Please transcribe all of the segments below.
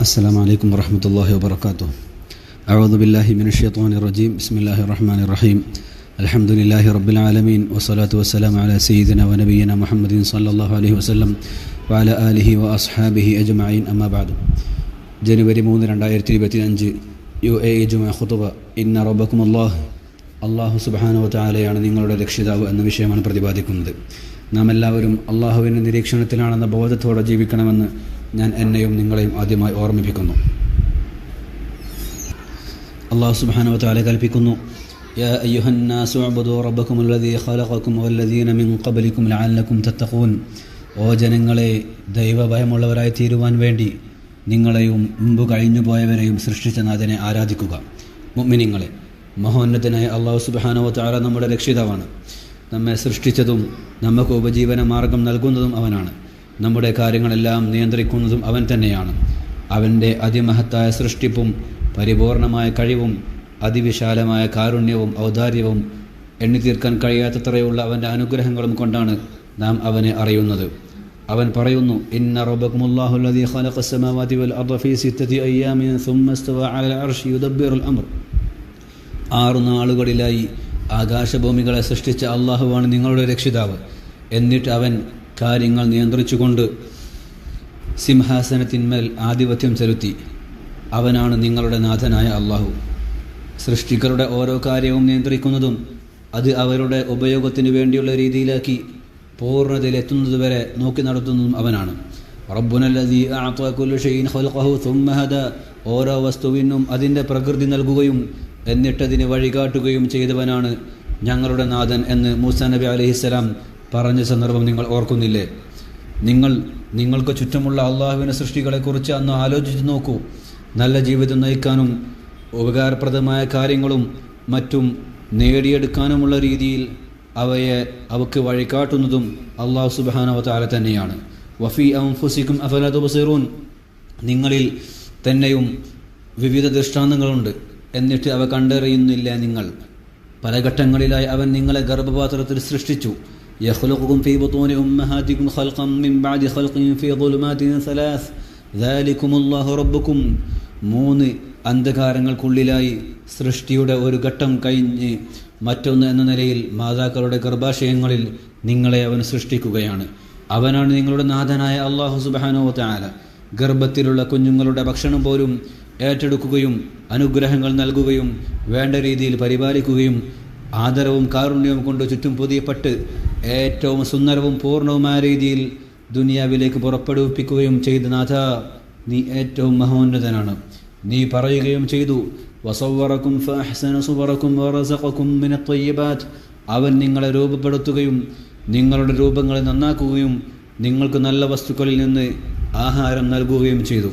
السلام عليكم ورحمة الله وبركاته أعوذ بالله من الشيطان الرجيم بسم الله الرحمن الرحيم الحمد لله رب العالمين والصلاة والسلام على سيدنا ونبينا محمد صلى الله عليه وسلم وعلى آله وأصحابه أجمعين أما بعد ജനുവരി മൂന്ന് രണ്ടായിരത്തി ഇരുപത്തി അഞ്ച് യു എ ജുമ ഖുതുബ ഇന്ന റബ്ബക്കും അള്ളാഹ് അള്ളാഹു സുബാനോ താലയാണ് നിങ്ങളുടെ രക്ഷിതാവ് എന്ന വിഷയമാണ് പ്രതിപാദിക്കുന്നത് നാം എല്ലാവരും അള്ളാഹുവിൻ്റെ നിരീക്ഷണത്തിലാണെന്ന ബോധത്തോടെ ജീവിക്കണമെന്ന് ഞാൻ എന്നെയും നിങ്ങളെയും ആദ്യമായി ഓർമ്മിപ്പിക്കുന്നു അള്ളാഹു സുബാനോ താല കൽപ്പിക്കുന്നു يا أيها الناس اعبدوا ربكم الذي خلقكم والذين من قبلكم لعلكم تتقون ഓ ജനങ്ങളെ ദൈവഭയമുള്ളവരായി തീരുവാൻ വേണ്ടി നിങ്ങളെയും മുമ്പ് കഴിഞ്ഞു പോയവരെയും സൃഷ്ടിച്ച നാഥനെ ആരാധിക്കുക മുഅ്മിനീങ്ങളെ മഹോന്നതനായ അള്ളാഹു സുബാനോ താര നമ്മുടെ രക്ഷിതാവാണ് നമ്മെ സൃഷ്ടിച്ചതും നമുക്ക് ഉപജീവന മാർഗം നൽകുന്നതും അവനാണ് നമ്മുടെ കാര്യങ്ങളെല്ലാം നിയന്ത്രിക്കുന്നതും അവൻ തന്നെയാണ്. അവന്റെ അതിമഹത്തായ സൃഷ്ടിപ്പും പരിപൂർണമായ കഴിവും അതിവിശാലമായ കാരുണ്യവും ഔദാര്യവും എണ്ണിത്തീർക്കാൻ കഴിയാത്തത്രയുള്ള അവന്റെ അനുഗ്രഹങ്ങളും കൊണ്ടാണ് നാം അവനെ അറിയുന്നത്. അവൻ പറയുന്നു ഇന്ന ആറു നാളുകളിലായി ആകാശഭൂമികളെ സൃഷ്ടിച്ച അള്ളാഹുവാണ് നിങ്ങളുടെ രക്ഷിതാവ്. എന്നിട്ട് അവൻ കാര്യങ്ങൾ നിയന്ത്രിച്ചുകൊണ്ട് സിംഹാസനത്തിന്മേൽ ആധിപത്യം ചെലുത്തി അവനാണ് നിങ്ങളുടെ നാഥനായ അള്ളാഹു. സൃഷ്ടികളുടെ ഓരോ കാര്യവും നിയന്ത്രിക്കുന്നതും അത് അവരുടെ ഉപയോഗത്തിന് വേണ്ടിയുള്ള രീതിയിലാക്കി പൂർണതയിലെത്തുന്നതുവരെ നോക്കി നടത്തുന്നതും അവനാണ്. ഓരോ വസ്തുവിനും അതിന്റെ പ്രകൃതി നൽകുകയും എന്നിട്ടതിന് വഴികാട്ടുകയും ചെയ്തവനാണ് ഞങ്ങളുടെ നാഥൻ എന്ന് മൂസ നബി അലഹിസ്സലാം പറഞ്ഞ സന്ദർഭം നിങ്ങൾ ഓർക്കുന്നില്ലേ? നിങ്ങൾ നിങ്ങൾക്ക് ചുറ്റുമുള്ള അള്ളാഹുവിനെ സൃഷ്ടികളെക്കുറിച്ച് അന്ന് ആലോചിച്ച് നോക്കൂ. നല്ല ജീവിതം നയിക്കാനും ഉപകാരപ്രദമായ കാര്യങ്ങളും മറ്റും നേടിയെടുക്കാനുമുള്ള രീതിയിൽ അവയെ അവക്ക് വഴികാട്ടുന്നതും അള്ളാഹു സുബാനവ താല തന്നെയാണ്. വഫി അംഫുസിക്കും അഫലതുബസിറൂൻ നിങ്ങളിൽ തന്നെയും വിവിധ ദൃഷ്ടാന്തങ്ങളുണ്ട്. എന്നിട്ട് അവ കണ്ടറിയുന്നില്ല നിങ്ങൾ. പല ഘട്ടങ്ങളിലായി അവൻ നിങ്ങളെ ഗർഭപാത്രത്തിൽ സൃഷ്ടിച്ചു. يخلقكم في بطون أمهاتكم خلقا من بعد خلق في ظلمات ثلاث ذلكم الله ربكم മൂന്ന് അന്ധകാരങ്ങൾക്കുള്ളിലായി സൃഷ്ടിയുടെ ഒരു ഘട്ടം കഴിഞ്ഞ് മറ്റൊന്ന് എന്ന നിലയിൽ മാതാക്കളുടെ ഗർഭാശയങ്ങളിൽ നിങ്ങളെ അവൻ സൃഷ്ടിക്കുകയാണ് അവനാണ് നിങ്ങളുടെ നാഥനായ അള്ളാഹു സുബാനോ താല ഗർഭത്തിലുള്ള കുഞ്ഞുങ്ങളുടെ ഭക്ഷണം പോലും ഏറ്റെടുക്കുകയും അനുഗ്രഹങ്ങൾ നൽകുകയും വേണ്ട രീതിയിൽ പരിപാലിക്കുകയും ആദരവും കാരുണ്യവും കൊണ്ട് ചുറ്റും പൊതിയപ്പെട്ട് ഏറ്റവും സുന്ദരവും പൂർണവുമായ രീതിയിൽ ദുനിയാവിലേക്ക് പുറപ്പെടുവിപ്പിക്കുകയും ചെയ്ത നാഥ നീ ഏറ്റവും മഹോന്നതനാണ്. നീ പറയുകയും ചെയ്തു വസവറക്കും സുവറക്കും അവൻ നിങ്ങളെ രൂപപ്പെടുത്തുകയും നിങ്ങളുടെ രൂപങ്ങളെ നന്നാക്കുകയും നിങ്ങൾക്ക് നല്ല വസ്തുക്കളിൽ നിന്ന് ആഹാരം നൽകുകയും ചെയ്തു.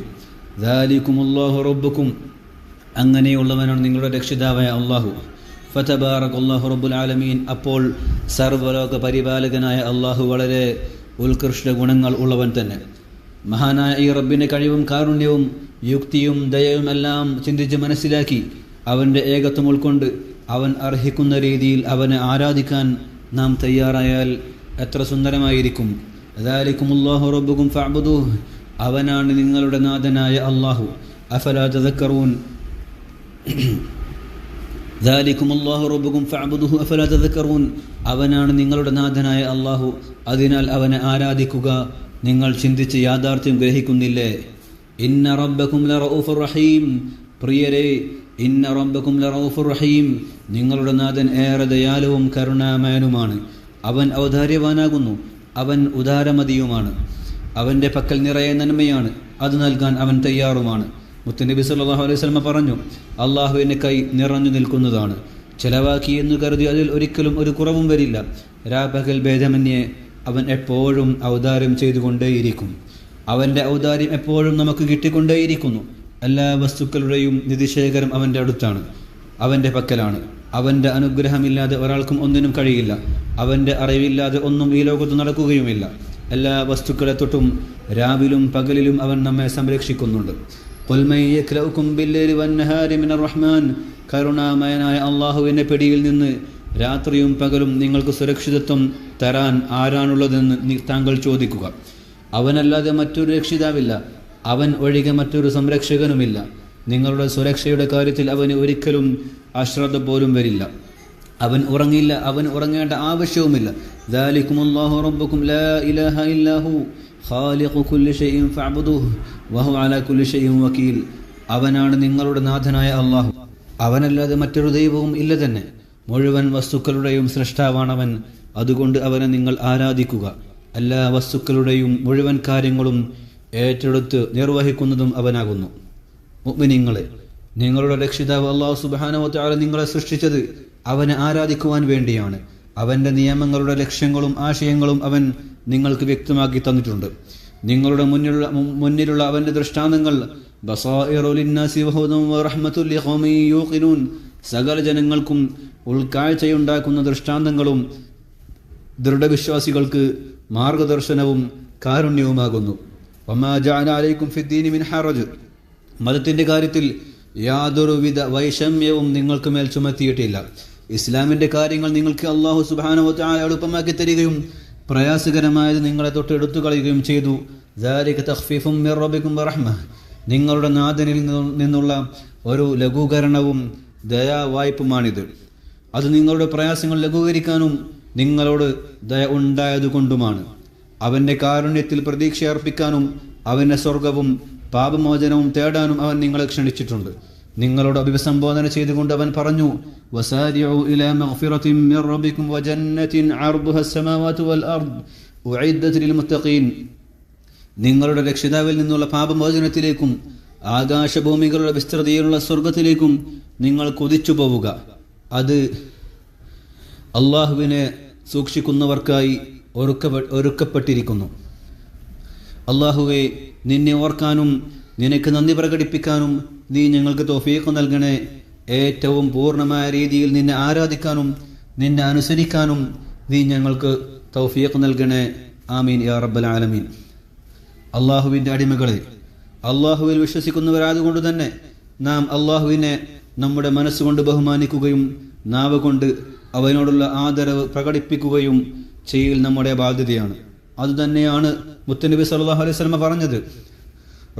ദാലിക്കുമുല്ലാഹു റബ്ബുക്കും അങ്ങനെയുള്ളവനാണ് നിങ്ങളുടെ രക്ഷിതാവായ അള്ളാഹു റബ്ബുൽ ആലമീൻ. അപ്പോൾ സർവലോക പരിപാലകനായ അള്ളാഹു വളരെ ഉത്കൃഷ്ട ഗുണങ്ങൾ ഉള്ളവൻ തന്നെ. മഹാനായ ഈ റബ്ബിന്റെ കഴിവും കാരുണ്യവും യുക്തിയും ദയവും എല്ലാം ചിന്തിച്ച് മനസ്സിലാക്കി അവന്റെ ഏകത്വം ഉൾക്കൊണ്ട് അവൻ അർഹിക്കുന്ന രീതിയിൽ അവനെ ആരാധിക്കാൻ നാം തയ്യാറായാൽ എത്ര സുന്ദരമായിരിക്കും. അതാലിക്കും അള്ളാഹു റബ്ബുക്കും ഫാബുദു അവനാണ് നിങ്ങളുടെ നാഥനായ അള്ളാഹു അഫലാ തദക്കറൂൻ. ذلكم الله ربكم فاعبدوه أفلا تذكرون അവനാണ് നിങ്ങളുടെ നാഥനായ അള്ളാഹു അതിനാൽ അവനെ ആരാധിക്കുക നിങ്ങൾ ചിന്തിച്ച് യാഥാർത്ഥ്യം ഗ്രഹിക്കുന്നില്ലേ ഇന്ന റബ്ബക്കും ലറഊഫുർ റഹീം പ്രിയരെ ഇന്ന റബ്ബക്കും ലറഊഫുർ റഹീം നിങ്ങളുടെ നാഥൻ ഏറെ ദയാലുവും കരുണാമയനുമാണ് അവൻ ഔദാര്യവാനാകുന്നു അവൻ ഉദാരമതിയുമാണ് അവൻ്റെ പക്കൽ നിറയെ നന്മയാണ് അത് നൽകാൻ അവൻ തയ്യാറുമാണ് മുത്തനബി സല്ലാഹു അലൈഹി സ്വലമ പറഞ്ഞു അള്ളാഹുവിന്റെ കൈ നിറഞ്ഞു നിൽക്കുന്നതാണ്. ചെലവാക്കി എന്ന് കരുതി അതിൽ ഒരിക്കലും ഒരു കുറവും വരില്ല. രാപകൽ ഭേദമന്യേ അവൻ എപ്പോഴും ഔദാര്യം ചെയ്തുകൊണ്ടേയിരിക്കും. അവന്റെ ഔദാര്യം എപ്പോഴും നമുക്ക് കിട്ടിക്കൊണ്ടേയിരിക്കുന്നു. എല്ലാ വസ്തുക്കളുടെയും നിധിശേഖരം അവന്റെ അടുത്താണ്. അവന്റെ പക്കലാണ്. അവന്റെ അനുഗ്രഹമില്ലാതെ ഒരാൾക്കും ഒന്നിനും കഴിയില്ല. അവന്റെ അറിവില്ലാതെ ഒന്നും ഈ ലോകത്ത് നടക്കുകയുമില്ല. എല്ലാ വസ്തുക്കളെ തൊട്ടും രാവിലും പകലിലും അവൻ നമ്മെ സംരക്ഷിക്കുന്നുണ്ട്. കരുണാമയനായ അള്ളാഹുവിന്റെ പിടിയിൽ നിന്ന് രാത്രിയും പകലും നിങ്ങൾക്ക് സുരക്ഷിതത്വം തരാൻ ആരാണുള്ളതെന്ന് താങ്കൾ ചോദിക്കുക. അവനല്ലാതെ മറ്റൊരു രക്ഷിതാവില്ല. അവൻ ഒഴികെ മറ്റൊരു സംരക്ഷകനുമില്ല. നിങ്ങളുടെ സുരക്ഷയുടെ കാര്യത്തിൽ അവന് ഒരിക്കലും അശ്രദ്ധ പോലും വരില്ല. അവൻ ഉറങ്ങില്ല. അവൻ ഉറങ്ങേണ്ട ആവശ്യവുമില്ല. ദാലിക്കുമുല്ലാഹു റബ്ബുക്കും ലാ ഇലാഹ ഇല്ലാഹു. ഖാലിഖു കുല്ലു ഷെയ്യും ഫഅബുദുഹ് വഹു അലാ കുല്ലു ഷൈഇൻ വകീൽ. അവനാണ് നിങ്ങളുടെ നാഥനായ അള്ളാഹു. അവനല്ലാതെ മറ്റൊരു ദൈവവും ഇല്ല തന്നെ. മുഴുവൻ വസ്തുക്കളുടെയും സൃഷ്ടാവാണവൻ അതുകൊണ്ട് അവനെ നിങ്ങൾ ആരാധിക്കുക. എല്ലാ വസ്തുക്കളുടെയും മുഴുവൻ കാര്യങ്ങളും ഏറ്റെടുത്ത് നിർവഹിക്കുന്നതും അവനാകുന്നു. മുഅ്മിനീങ്ങളെ നിങ്ങളുടെ രക്ഷിതാവ് അള്ളാഹു തആല നിങ്ങളെ സൃഷ്ടിച്ചത് അവനെ ആരാധിക്കുവാൻ വേണ്ടിയാണ്. അവന്റെ നിയമങ്ങളുടെ ലക്ഷ്യങ്ങളും ആശയങ്ങളും അവൻ നിങ്ങൾക്ക് വ്യക്തമാക്കി തന്നിട്ടുണ്ട്. നിങ്ങളുടെ മുന്നിലുള്ള മുന്നിലുള്ള അവന്റെ ദൃഷ്ടാന്തങ്ങൾ സകല ജനങ്ങൾക്കും ഉൾക്കാഴ്ചയുണ്ടാക്കുന്ന ദൃഷ്ടാന്തങ്ങളും ദൃഢവിശ്വാസികൾക്ക് മാർഗദർശനവും കാരുണ്യവുമാകുന്നു. വമാ ജഅല അലൈക്കും ഫിദ്ദീനി മിൻ ഹറജ്. മതത്തിന്റെ കാര്യത്തിൽ യാതൊരുവിധ വൈഷമ്യവും നിങ്ങൾക്ക് മേൽ ചുമത്തിയിട്ടില്ല. ഇസ്ലാമിന്റെ കാര്യങ്ങൾ നിങ്ങൾക്ക് അള്ളാഹു സുബാനവത്തായ എളുപ്പമാക്കി തരികയും പ്രയാസകരമായത് നിങ്ങളെ തൊട്ട് എടുത്തു കളയുകയും ചെയ്തു. തഖ്ഫീഫും നിങ്ങളുടെ നാഥനിൽ നിന്നുള്ള ഒരു ലഘൂകരണവും ദയാവായ്പുമാണിത്. അത് നിങ്ങളുടെ പ്രയാസങ്ങൾ ലഘൂകരിക്കാനും നിങ്ങളോട് ദയ ഉണ്ടായതുകൊണ്ടുമാണ് അവന്റെ കാരുണ്യത്തിൽ പ്രതീക്ഷ അർപ്പിക്കാനും അവന്റെ സ്വർഗവും പാപമോചനവും തേടാനും അവൻ നിങ്ങളെ ക്ഷണിച്ചിട്ടുണ്ട്. നിങ്ങളോട് അഭിസംബോധന ചെയ്തുകൊണ്ട് അവൻ പറഞ്ഞു നിങ്ങളുടെ രക്ഷിതാവിൽ നിന്നുള്ള പാപമോചനത്തിലേക്കും ആകാശഭൂമികളുടെ വിസ്തൃതിയിലുള്ള സ്വർഗത്തിലേക്കും നിങ്ങൾ കൊതിച്ചു പോവുക. അത് അള്ളാഹുവിനെ സൂക്ഷിക്കുന്നവർക്കായി ഒരുക്കപ്പെട്ടിരിക്കുന്നു. അള്ളാഹുവെ നിന്നെ ഓർക്കാനും നിനക്ക് നന്ദി പ്രകടിപ്പിക്കാനും നീ ഞങ്ങൾക്ക് തോഫീഖ് നൽകണേ. ഏറ്റവും പൂർണമായ രീതിയിൽ നിന്നെ ആരാധിക്കാനും നിന്നെ അനുസരിക്കാനും നീ ഞങ്ങൾക്ക് തൗഫീഖ് നൽകണേ. ആമീൻ യാ റബ്ബൽ ആലമീൻ. അള്ളാഹുവിന്റെ അടിമകളെ അള്ളാഹുവിൽ വിശ്വസിക്കുന്നവരായതുകൊണ്ട് തന്നെ നാം അള്ളാഹുവിനെ നമ്മുടെ മനസ്സുകൊണ്ട് ബഹുമാനിക്കുകയും നാവ് കൊണ്ട് അവനോടുള്ള ആദരവ് പ്രകടിപ്പിക്കുകയും ചെയ്യൽ നമ്മുടെ ബാധ്യതയാണ്. അതുതന്നെയാണ് മുത്തനബി സല്ലാഹു അലൈഹി സ്വലമ പറഞ്ഞത്.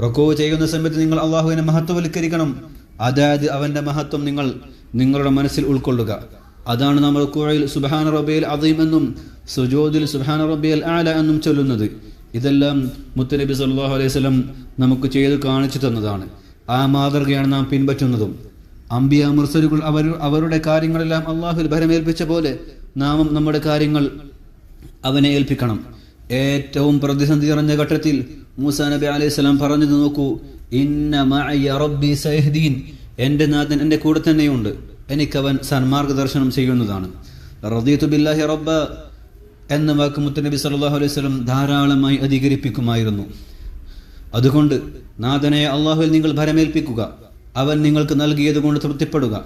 റക്കോ ചെയ്യുന്ന സമയത്ത് നിങ്ങൾ അള്ളാഹുവിനെ മഹത്വവൽക്കരിക്കണം. അതായത് അവന്റെ മഹത്വം നിങ്ങൾ നിങ്ങളുടെ മനസ്സിൽ ഉൾക്കൊള്ളുക. അതാണ് നമ്മൾ കുഴയിൽ സുബാന റബിയൽ അദീം എന്നും സുജോദിൽ സുബാന റബിയൽ ആല എന്നും ചൊല്ലുന്നത്. ഇതെല്ലാം മുത്തനബി സല്ലാഹു അലൈഹി വസല്ലം നമുക്ക് ചെയ്ത് കാണിച്ചു തന്നതാണ്. ആ മാതൃകയാണ് നാം പിൻപറ്റുന്നതും. അംബിയ മുർസലുകൾ അവർ അവരുടെ കാര്യങ്ങളെല്ലാം അള്ളാഹുൽ ഭരമേൽപ്പിച്ച പോലെ നാമും നമ്മുടെ കാര്യങ്ങൾ അവനെ ഏൽപ്പിക്കണം. ഏറ്റവും പ്രതിസന്ധി നിറഞ്ഞ ഘട്ടത്തിൽ മൂസ നബി അലൈഹി സ്വലാം പറഞ്ഞത് നോക്കൂ ഇന്ന സയഹ്ദീൻ. എന്റെ നാഥൻ എന്റെ കൂടെ തന്നെയുണ്ട്. എനിക്കവൻ സന്മാർഗദർശനം ചെയ്യുന്നതാണ്. റദീതു ബില്ലാഹി റബ്ബ എന്ന വാക്ക് മുത്തനബി സല്ലല്ലാഹു അലൈഹി സ്വലം ധാരാളമായി അധികരിപ്പിക്കുമായിരുന്നു. അതുകൊണ്ട് നാഥനെ അള്ളാഹുവിൽ നിങ്ങൾ ഭരമേൽപ്പിക്കുക. അവൻ നിങ്ങൾക്ക് നൽകിയത് കൊണ്ട് തൃപ്തിപ്പെടുക.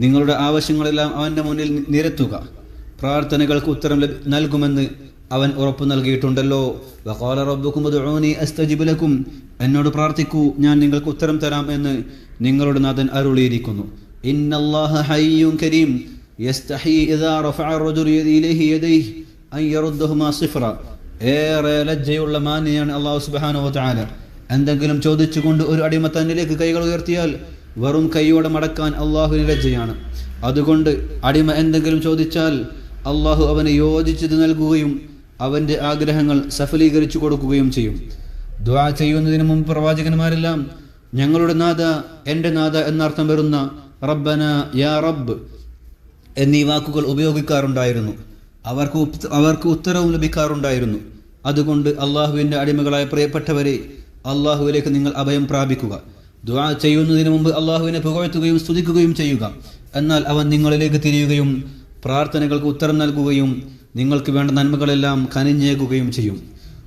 നിങ്ങളുടെ ആവശ്യങ്ങളെല്ലാം അവന്റെ മുന്നിൽ നിരത്തുക. പ്രാർത്ഥനകൾക്ക് ഉത്തരം നൽകുമെന്ന് അവൻ ഉറപ്പു നൽകിയിട്ടുണ്ടല്ലോ. വഖാല റബ്ബുക്കും അസ്തജിബുലക്കും എന്നോട് പ്രാർത്ഥിക്കൂ ഞാൻ നിങ്ങൾക്ക് ഉത്തരം തരാം എന്ന് നിങ്ങളുടെ നാഥൻ അരുളിയിരിക്കുന്നു. ഇന്നല്ലാഹ ഹയ്യും കരീം. ഏറെ ലജ്ജയുള്ള മാന്യയാണ് അള്ളാഹു സുബാനോ താല എന്തെങ്കിലും ചോദിച്ചുകൊണ്ട് ഒരു അടിമ തന്നിലേക്ക് കൈകൾ ഉയർത്തിയാൽ വെറും കൈയോടെ മടക്കാൻ അള്ളാഹുവിന് ലജ്ജയാണ്. അതുകൊണ്ട് അടിമ എന്തെങ്കിലും ചോദിച്ചാൽ അള്ളാഹു അവന് യോജിച്ചത് നൽകുകയും അവന്റെ ആഗ്രഹങ്ങൾ സഫലീകരിച്ചു കൊടുക്കുകയും ചെയ്യും. ദ്വാ ചെയ്യുന്നതിന് മുമ്പ് പ്രവാചകന്മാരെല്ലാം ഞങ്ങളുടെ നാഥ എന്റെ നാഥ എന്നർത്ഥം വരുന്ന റബ്ബന യാ റബ്ബ് എന്നീ വാക്കുകൾ ഉപയോഗിക്കാറുണ്ടായിരുന്നു. അവർക്ക് അവർക്ക് ഉത്തരവും ലഭിക്കാറുണ്ടായിരുന്നു. അതുകൊണ്ട് അള്ളാഹുവിന്റെ അടിമകളായ പ്രിയപ്പെട്ടവരെ അള്ളാഹുവിലേക്ക് നിങ്ങൾ അഭയം പ്രാപിക്കുക. ദ്വാ ചെയ്യുന്നതിന് മുമ്പ് അള്ളാഹുവിനെ പുകഴ്ത്തുകയും സ്തുതിക്കുകയും ചെയ്യുക. എന്നാൽ അവൻ നിങ്ങളിലേക്ക് തിരിയുകയും പ്രാർത്ഥനകൾക്ക് ഉത്തരം നൽകുകയും നിങ്ങൾക്ക് വേണ്ട നന്മകളെല്ലാം കനിഞ്ഞേകുകയും ചെയ്യും.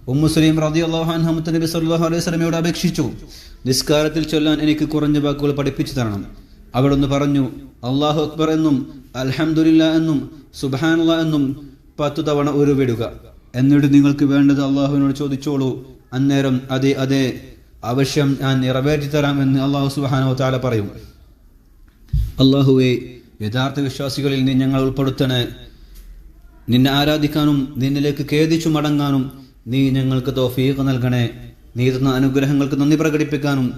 ഉമ്മുസ്ലീം റതി അള്ളാഹു നബി സല്ലാഹു അലൈഹി സ്വലമയോട് അപേക്ഷിച്ചു നിസ്കാരത്തിൽ ചൊല്ലാൻ എനിക്ക് കുറഞ്ഞ വാക്കുകൾ പഠിപ്പിച്ചു തരണം. അവിടുന്ന് പറഞ്ഞു അള്ളാഹു അക്ബർ എന്നും അൽഹംദുലില്ല എന്നും സുബാനുള്ള എന്നും പത്തു തവണ ഒരു ഉരുവിടുക. എന്നിട്ട് നിങ്ങൾക്ക് വേണ്ടത് അള്ളാഹുവിനോട് ചോദിച്ചോളൂ. അന്നേരം അതെ അതെ അവശ്യം ഞാൻ നിറവേറ്റി തരാം എന്ന് അള്ളാഹു സുബാനോ താല പറയും. അള്ളാഹുവെ യഥാർത്ഥ വിശ്വാസികളിൽ നീ ഞങ്ങൾ ഉൾപ്പെടുത്തണേ. നിന്നെ ആരാധിക്കാനും നിന്നിലേക്ക് ഖേദിച്ചു മടങ്ങാനും നീ ഞങ്ങൾക്ക് തോഫിയൊക്കെ നൽകണേ. നീ തന്ന അനുഗ്രഹങ്ങൾക്ക് നന്ദി പ്രകടിപ്പിക്കാനും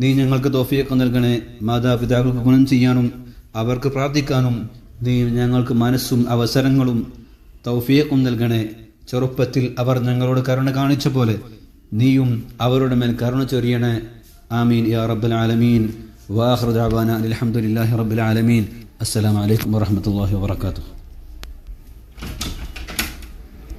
നീ ഞങ്ങൾക്ക് തോഫിയൊക്കെ നൽകണേ. മാതാപിതാക്കൾക്ക് ഗുണം ചെയ്യാനും അവർക്ക് പ്രാർത്ഥിക്കാനും നീ ഞങ്ങൾക്ക് മനസ്സും അവസരങ്ങളും തൗഫിയക്കും നൽകണേ. ചെറുപ്പത്തിൽ അവർ ഞങ്ങളോട് കരുണ കാണിച്ച പോലെ നീയും അവരുടെ മേൽ കരുണ ചൊരിയണേ. ആമീൻ യാ റബ്ബൽ ആലമീൻ. വാഹൃദാബാന അലഹമുല്ലാഹി റബ്ബുൽ ആലമീൻ. അസ്സലാമു അലൈക്കും വറഹ്മത്തുള്ളാഹി വബറകാതുഹു.